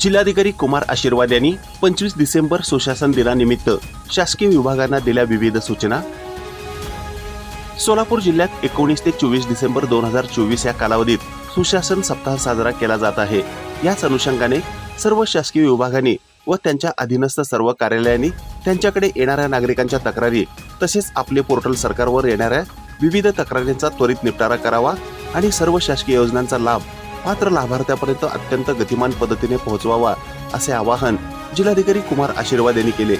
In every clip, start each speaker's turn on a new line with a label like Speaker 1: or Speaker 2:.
Speaker 1: जिल्हाधिकारी कुमार आशीर्वाद यांनी पंचवीस डिसेंबर सुशासन दिनानिमित्त शासकीय विभागांना दिल्या विविध सूचना. सोलापूर जिल्ह्यात एकोणीस ते चोवीस डिसेंबर दोन हजार चोवीस या कालावधीत सुशासन सप्ताह साजरा केला जात आहे. याच अनुषंगाने सर्व शासकीय विभागांनी व त्यांच्या अधीनस्थ सर्व कार्यालयांनी त्यांच्याकडे येणाऱ्या नागरिकांच्या तक्रारी तसेच आपले पोर्टल सरकारवर येणाऱ्या विविध तक्रारींचा त्वरित निपटारा करावा आणि सर्व शासकीय योजनांचा लाभ पात्र लाभार्थ्यापर्यंत अत्यंत गतिमान पद्धतीने पोहोचवावा असे आवाहन जिल्हाधिकारी कुमार आशीर्वाद यांनी केले.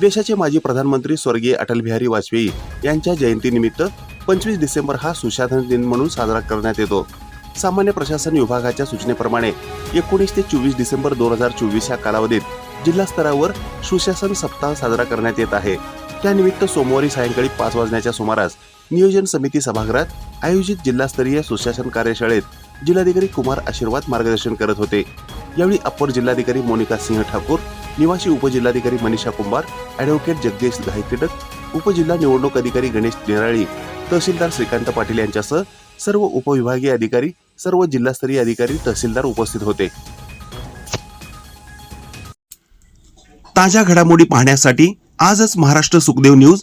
Speaker 1: देशाचे माजी प्रधानमंत्री स्वर्गीय अटल बिहारी वाजपेयी यांच्या जयंतीनिमित्त पंचवीस डिसेंबर हा सुशासन दिन म्हणून साजरा करण्यात येतो. सामान्य प्रशासन विभागाच्या सूचनेप्रमाणे एकोणीस ते चोवीस डिसेंबर दोन हजार चोवीस या कालावधीत जिल्हा स्तरावर सुशासन सप्ताह साजरा करण्यात येत आहे. त्यानिमित्त सोमवारी सायंकाळी पाच वाजण्याच्या सुमारास नियोजन समिती सभागृहात आयोजित जिल्हास्तरीय सुशासन कार्यशाळेत जिल्हाधिकारी कुमार आशीर्वाद मार्गदर्शन करत होते. यावेळी अप्पर जिल्हाधिकारी मोनिका सिंह ठाकूर निवासी उपजिल्हाधिकारी मनीषा कुंभार ॲडव्होकेट जगदीश घायतिटक उपजिल्हा निवडणूक अधिकारी गणेश निराळी तहसीलदार श्रीकांत पाटील यांच्यासह सर्व उपविभागीय अधिकारी सर्व जिल्हास्तरीय अधिकारी तहसीलदार उपस्थित होते. ताज्या घडामोडी पाहण्यासाठी आजच महाराष्ट्र सुखदेव न्यूज